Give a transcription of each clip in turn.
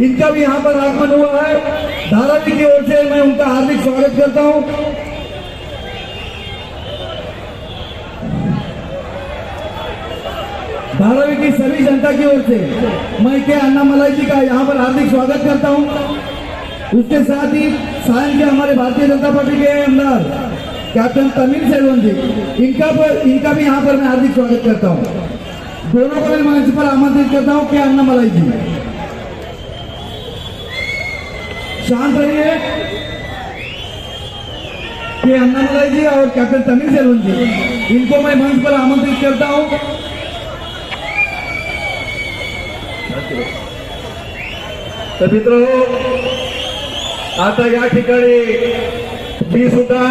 इनका भी यहाँ पर आगमन हुआ है धारावी की ओर से मैं उनका हार्दिक स्वागत करता हूँ। धारावी की सभी जनता की ओर से मैं के अन्ना मलाई जी का यहाँ पर हार्दिक स्वागत करता हूँ। उसके साथ ही सायन के हमारे भारतीय जनता पार्टी के अंदर कैप्टन तमीर सेलवन जी, इनका पर, इनका भी यहाँ पर मैं हार्दिक स्वागत करता हूँ। दोनों को मैं मंच पर आमंत्रित करता हूँ, के अन्ना मलाई जी। शांत रहिए के अन्ना मलाई जी और कैप्टन तमीर सेलवन जी इनको मैं मंच पर आमंत्रित करता हूं. तर मित्र आता या ठिकाणी मी सुद्धा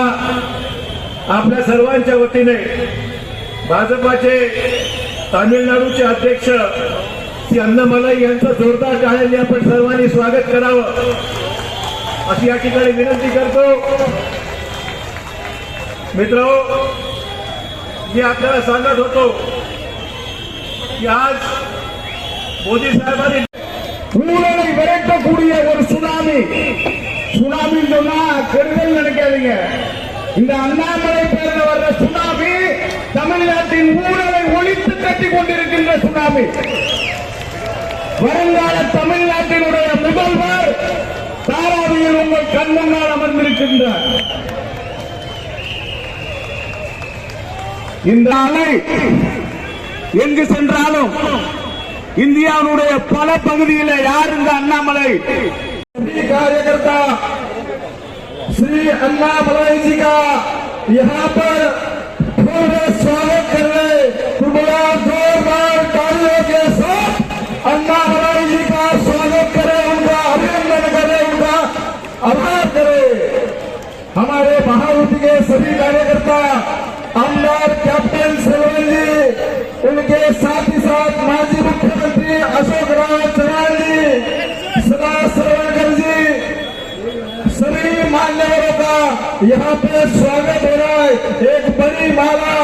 आपल्या सर्वांच्या वतीने भाजपाचे तामिळनाडूचे अध्यक्ष श्री अण्णामलाई यांचं जोरदार टाळ्यांनी आपण सर्वांनी स्वागत करावं. अशी या ठिकाणी विनंती करतो मित्र मी आपल्याला सांगत होतो की आज मोदी साहेबांनी ஊழலை விரட்டக்கூடிய ஒரு சுனாமி சுனாமி சொன்னா கெடுதல் நினைக்காதீங்க இந்த அண்ணாமலை பேர்ல வர்ற சுனாமி தமிழ்நாட்டின் ஊழலை ஒழித்து கட்டி கொண்டிருக்கின்ற சுனாமி வருங்கால தமிழ்நாட்டினுடைய முதல்வர் தாராவியில் உங்கள் கண் முன்னால் அமர்ந்திருக்கின்றார் இந்த அலை எங்கு சென்றாலும் இந்தியாவுடைய பல பகுதியில் யார் இந்த அண்ணாமலை कार्यकर्ता श्री अन्नामलाई जी का यहाँ पर पूर्ण स्वागत आभार करें। हमारे महायुति के सभी कार्यकर्ता अमदार कैप्टन सेवन जी उनके साथ ही साथ माजी मुख्यमंत्री अशोक राव चौहान जी सदा सरवणकर जी सभी मान्यवरों का यहाँ पे स्वागत हो रहा है। एक बड़ी माला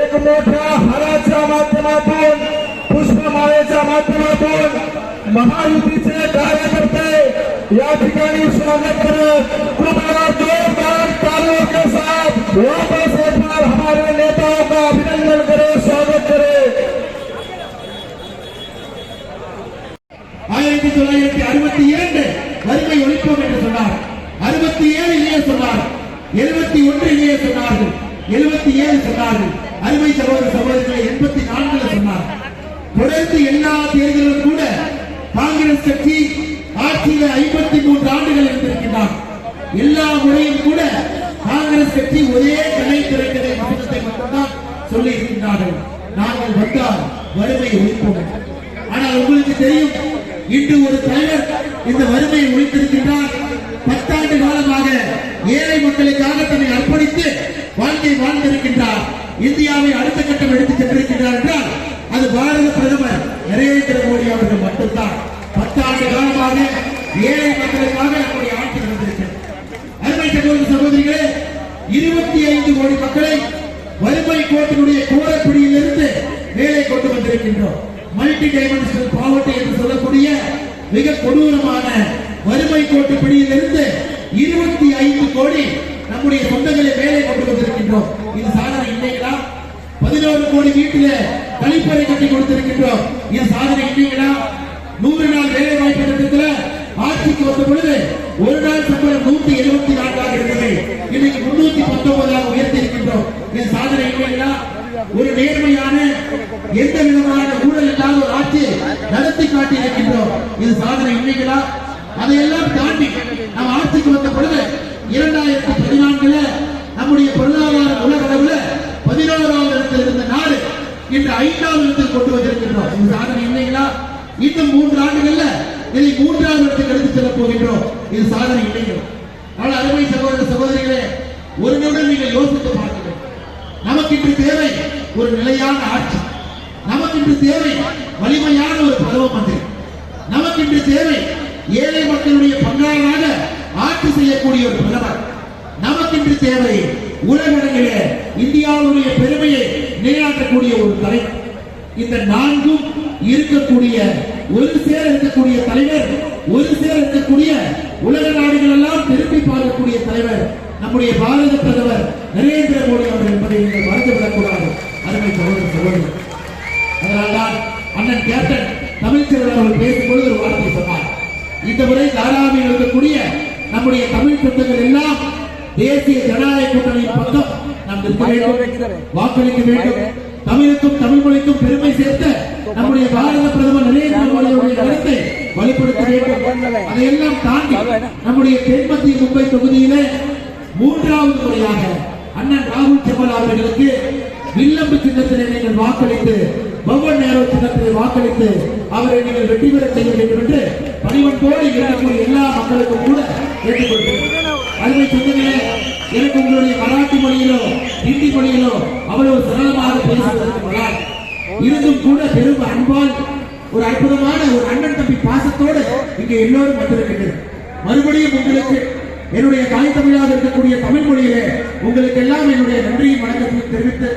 एक मोठ्या हाराच्या माध्यमातून पुष्पमाळेच्या माध्यमातून महायुतीचे कार्यकर्ते या ठिकाणी स्वागत करत कृपया जोरदार तालियों के साथ वापस एक बार हमारे नेताओं का अभिनंदन करें स्वागत करें ஆயிரத்தி தொள்ளாயிரத்தி அறுபத்தி இரண்டு வறுமை ஒழிப்போம் என்று சொன்னார் அறுபத்தி ஏழிலேயே சொன்னார் எழுபத்தி ஒன்றிலேயே சொன்னார்கள் எழுபத்தி ஏழு சொன்னார்கள் அருமை சகோதர சகோதரிகளை எண்பத்தி நான்குல சொன்னார் தொடர்ந்து எல்லா தேர்தலும் கூட காங்கிரஸ் கட்சி ஆட்சியில ஐம்பத்தி மூன்று ஆண்டுகள் இருந்திருக்கின்றார். எல்லா முறையும் கூட காங்கிரஸ் கட்சி ஒரே கலை திரைக்கதை மந்திரத்தை மட்டும்தான் சொல்லி இருக்கின்றார்கள் நாங்கள் வந்தால் வறுமை ஒழிப்போம். ஆனால் உங்களுக்கு தெரியும் இன்று ஒரு தலைவர் இந்த வறுமையை ஒழித்திருக்கின்றார். பத்தாண்டு காலமாக ஏழை மக்களுக்காக தன்னை அர்ப்பணித்து வாழ்க்கை வாழ்ந்திருக்கின்றார் இந்தியாவை அடுத்த கட்டம் எடுத்துச் சென்றிருக்கின்றார் என்றால் அது பாரத பிரதமர் நரேந்திர மோடி அவர்கள் மட்டும்தான் பத்தாண்டு காலமாக ஏழை மக்களுக்காக நம்முடைய ஆட்சி நடந்திருக்கிறது அருமை சகோதர சகோதரிகளே இருபத்தி ஐந்து கோடி மக்களை வறுமை கோட்டினுடைய கோரப்பிடியிலிருந்து மேலே கொண்டு வந்திருக்கின்றோம். மல்டி டைமென்ஷனல் பாவர்ட்டி என்று சொல்லக்கூடிய மிக கொடூரமான வறுமை கோட்டு பிடியிலிருந்து இருபத்தி ஐந்து கோடி நம்முடைய சொந்தங்களை மேலே கொண்டு வந்திருக்கின்றோம். இது சாதனை இல்லைங்களா? பதினோரு கோடி வீட்டில கழிப்பறை கட்டி கொடுத்திருக்கின்றோம். இது சாதனை இல்லைங்களா? நூறு நாள் வேலை வாய்ப்பு திட்டத்தில் ஆட்சிக்கு வந்த பொழுது ஒரு நாள் சம்பளம் நூத்தி எழுபத்தி நான்காக இருந்தது. இன்னைக்கு முன்னூத்தி பத்தொன்பதாக உயர்த்தி இருக்கின்றோம் இது சாதனை இல்லையா ஒரு நேர்மையான எந்த விதமான ஊழல் இல்லாத ஒரு ஆட்சி நடத்தி காட்டி இருக்கின்றோம் இது சாதனை இல்லைங்களா? அதையெல்லாம் தாண்டி நாம் ஆட்சிக்கு வந்த பொழுது இரண்டாயிரத்தி பதினான்குல நம்முடைய பொருளாதார உலக அளவுல பதினோராவது இடத்தில் இருந்த நாடு இன்று ஐந்தாவது இடத்தில் கொண்டு வந்திருக்கின்றோம். இது சாதனை இல்லைங்களா? இன்னும் மூன்று ஆண்டுகள்ல இதை மூன்றாவது இடத்துக்கு எடுத்து செல்ல போகின்றோம். இது சாதனை இல்லைங்கிறோம் ஆனால் அருமை சகோதர சகோதரிகளே ஒரு நிமிடம் நீங்கள் யோசித்து பார்க்கிறேன் நமக்கு இன்று தேவை ஒரு நிலையான ஆட்சி. நமக்கு இன்று தேவை வலிமையான ஒரு பிரதம மந்திரி. நமக்கு இன்று தேவை ஏழை மக்களுடைய பங்காளராக ஆட்சி செய்யக்கூடிய ஒரு பிரதமர். நமக்கு இன்று தேவை உலகளவிலே இந்தியாவுடைய பெருமையை நிலைநாட்டக்கூடிய ஒரு தலை இந்த நான்கும் இருக்கக்கூடிய ஒரு சேர இருக்கக்கூடிய தலைவர் ஒரு சேர இருக்கக்கூடிய உலக நாடுகள் எல்லாம் திரும்பி பார்க்கக்கூடிய தலைவர் நம்முடைய பாரத பிரதமர் நரேந்திர மோடி அவர்கள் என்பதை நீங்கள் மறந்துவிடக்கூடாது. அருமை சகோதர சகோதரி. அதனால்தான் அண்ணன் கேப்டன் தமிழ்ச்செல்வன் அவர்கள் பேசும்பொழுது ஒரு வார்த்தை சொன்னார். இந்த முறை தாராவில் இருக்கக்கூடிய நம்முடைய தமிழ் சொந்தங்கள் எல்லாம் தேசிய ஜனநாயக கூட்டணியின் பக்கம் நாம் நிற்க வேண்டும் வாக்களிக்க வேண்டும். தமிழுக்கும் தமிழ் மொழிக்கும் பெருமை சேர்த்த நம்முடைய பாரத பிரதமர் நரேந்திர மோடி அவருடைய கருத்தை வலுப்படுத்த வேண்டும் அதையெல்லாம் தாண்டி நம்முடைய தென்மத்திய மும்பை தொகுதியிலே மூன்றாவது முறையாக அண்ணன் ராகுல் செம்மல் அவர்களுக்கு வில்லம்பு சின்னத்திலே நீங்கள் வாக்களித்து பவன் நேரோ சின்னத்திலே வாக்களித்து அவரை நீங்கள் வெற்றி பெற செய்ய வேண்டும் என்று பணிவன்போடு இருக்கக்கூடிய எல்லா மக்களுக்கும் கூட கேட்டுக்கொள்கிறேன். அருமை சொந்தங்களே எனக்கு உங்களுடைய மராட்டி மொழியிலோ ஹிந்தி மொழியிலோ அவ்வளவு சரளமாக பேசுவதற்கு இருந்தும் கூட பெரும் அன்பால் ஒரு அற்புதமான ஒரு அண்ணன் தம்பி பாசத்தோடு இங்க எல்லோரும் வந்திருக்கின்றனர். மறுபடியும் உங்களுக்கு என்னுடைய தாய் தமிழாக இருக்கக்கூடிய தமிழ் மொழியிலே உங்களுக்கு எல்லாம் என்னுடைய நன்றியும் வணக்கத்தையும் தெரிவித்து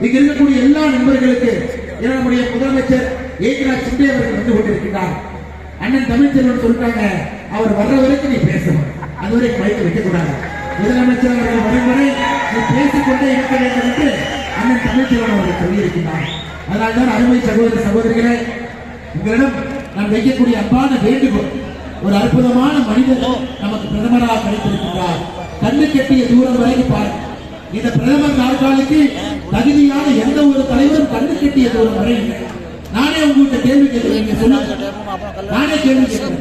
இங்க இருக்கக்கூடிய எல்லா நண்பர்களுக்கு என்னுடைய நம்முடைய முதலமைச்சர் ஏக்நாத் சிண்டே அவர்கள் வந்து கொண்டிருக்கிறார் அண்ணன் தமிழ்ச்செல்வன் சொல்லிட்டாங்க அவர் வர்ற வரைக்கும் நீ பேசணும். அது வரைக்கும் மைக்க வைக்க கூடாது முதலமைச்சர் அவர்கள் வரும் வரை நீ பேசிக்கொண்டே இருக்க வேண்டும் என்று அண்ணன் தமிழ்ச்செல்வன் அவர்கள் சொல்லியிருக்கிறார் அதனால்தான் அருமை சகோதர சகோதரிகளை உங்களிடம் நான் வைக்கக்கூடிய அன்பான வேண்டுகோள் ஒரு அற்புதமான மனிதர் நமக்கு பிரதமராக கிடைத்திருக்கிறார். கண்ணு கெட்டிய தூரம் வரைக்கும் பாருங்க இந்த பிரதமர் நாற்காலிக்கு தகுதியான எந்த ஒரு தலைவரும் கண்ணு கெட்டிய தூரம் வரை. நானே உங்ககிட்ட கேள்வி கேட்கிறேன் நானே கேள்வி கேட்கிறேன்.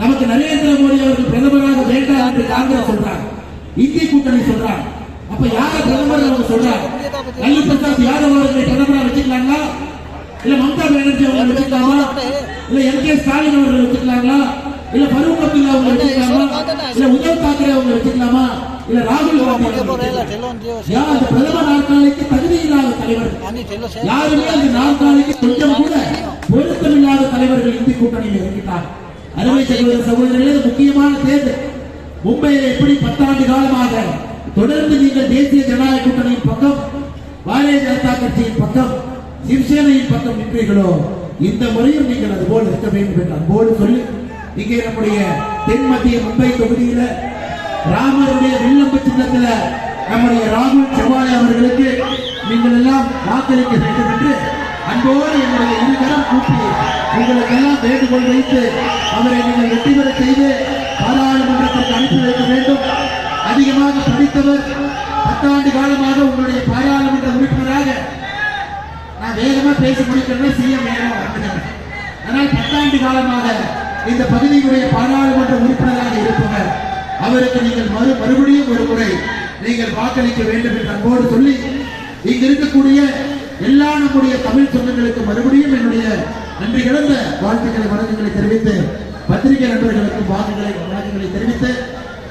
நமக்கு நரேந்திர மோடி அவர்கள் பிரதமராக வேண்டாம் என்று காங்கிரஸ் சொல்றாங்க இந்திய கூட்டணி சொல்றாங்க அப்ப யார பிரதமர் அவங்க சொல்றாங்க லல்லு பிரசாத் யாதவ் அவர்களை பிரதமரா வச்சுக்கலாங்களா? இல்ல மம்தா பானர்ஜி அவங்க வச்சுக்கலாமா இல்ல எம் கே ஸ்டாலின் அவர்கள் வச்சுக்கலாங்களா இல்ல ஃபரூக் அப்துல்லா அவங்க வச்சுக்கலாமா இல்ல உத்தவ் தாக்கரே அவங்க வச்சுக்கலாமா இல்ல ராகுல் காந்தி? யார் அந்த பிரதமர் நாற்காலிக்கு தகுதி இல்லாத தலைவர் யாருமே அந்த நாற்காலிக்கு கொஞ்சம் கூட பொருத்தமில்லாத தலைவர்கள் இந்திய கூட்டணியில் இருக்கிறார் அருமை சகோதர சகோதரர்களே முக்கியமான தேர்தல். மும்பையில் எப்படி பத்தாண்டு காலமாக தொடர்ந்து நீங்கள் தேசிய ஜனநாயக கூட்டணியின் பக்கம் பாரதிய ஜனதா கட்சியின் பக்கம் சிவசேனையின் பக்கம் நிற்பீர்களோ? இந்த முறையும் நீங்கள் அது போல் இருக்க வேண்டும் என்று அன்போடு சொல்லி. இங்கே நம்முடைய தென் மத்திய மும்பை தொகுதியில ராமருடைய வில்லம்பு சின்னத்துல நம்முடைய ராகுல் செவ்வாய் அவர்களுக்கு நீங்கள் எல்லாம் வாக்களிக்க வேண்டும் என்று அன்போடு என்னுடைய இருகரம் கூட்டி உங்களுக்கு எல்லாம் வேண்டுகோள் வைத்து அவரை நீங்கள் வெற்றி பெற செய்து பாராளுமன்றத்திற்கு அனுப்பி வைக்க வேண்டும். அதிகமாக படித்தவர் பத்தாண்டு காலமாக உங்களுடைய பாராளுமன்ற உறுப்பினராக நான் வேகமா பேசி முடிக்கிறேன் சிஎம் ஆனால் பத்தாண்டு காலமாக இந்த பகுதியுடைய பாராளுமன்ற உறுப்பினராக இருப்பவர் அவருக்கு நீங்கள் மறு மறுபடியும் ஒரு முறை நீங்கள் வாக்களிக்க வேண்டும் என்று அன்போடு சொல்லி இங்கு இருக்கக்கூடிய எல்லா நம்முடைய தமிழ் சொந்தங்களுக்கு மறுபடியும் என்னுடைய நன்றி கிடந்த வாழ்த்துக்களை வணக்கங்களை தெரிவித்து பத்திரிகை நண்பர்களுக்கு வாக்குகளை வணக்கங்களை தெரிவித்து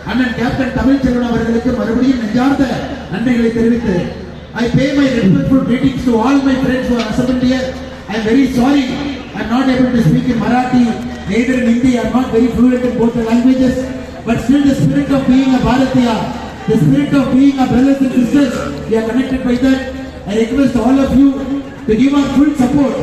அண்ணன் கேப்டன் தமிழ்ச்செல்வன் அவர்களுக்கு மறுபடியும் நெஞ்சார்ந்த நன்றிகளை தெரிவித்து I pay my respectful greetings to all my friends who are assembled here. I am very sorry I am not able to speak in Marathi, neither in Hindi. I am not very fluent in both the languages. But still the spirit of being a Bharatiya, the spirit of being a brothers and sisters, we are connected by that. I request all of you to give our full support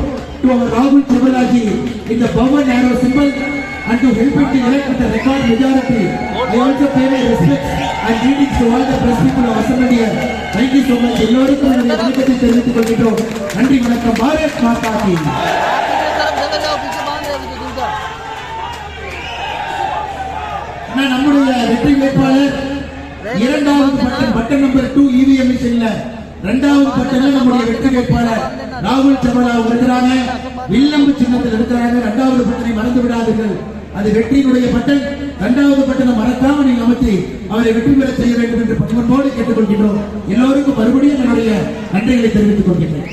to our Rahul Chabalaji in the Burman arrow symbol and to help it to elect with a record majority. I also pay my respects and greetings to all the press people of Assembly here. Thank you so much. எல்லோருக்கும் என்னுடைய வணக்கத்தை தெரிவித்துக் கொள்கின்றோம் நன்றி வணக்கம் பாரத் மாதா கி நம்முடைய வெற்றி வேட்பாளர் இரண்டாவது பட்டம் பட்டம் நம்பர் டூ இவிஎம் செல்ல இரண்டாவது பட்டன்ல நம்முடைய வெற்றி வேட்பாளர் ராகுல் சபலா இருக்கிறாங்க வில்லம்பு சின்னத்தில் இருக்கிறாங்க இரண்டாவது பட்டனை மறந்து விடாதீர்கள் அது வெற்றியினுடைய பட்டன் இரண்டாவது பட்டனை மறக்காம நீங்கள் அமர்த்தி அவரை வெற்றி பெற செய்ய வேண்டும் என்று பணிவன்போடு கேட்டுக்கொள்கின்றோம். எல்லோருக்கும் மறுபடியும் என்னுடைய நன்றிகளை தெரிவித்துக் கொள்கின்றேன்.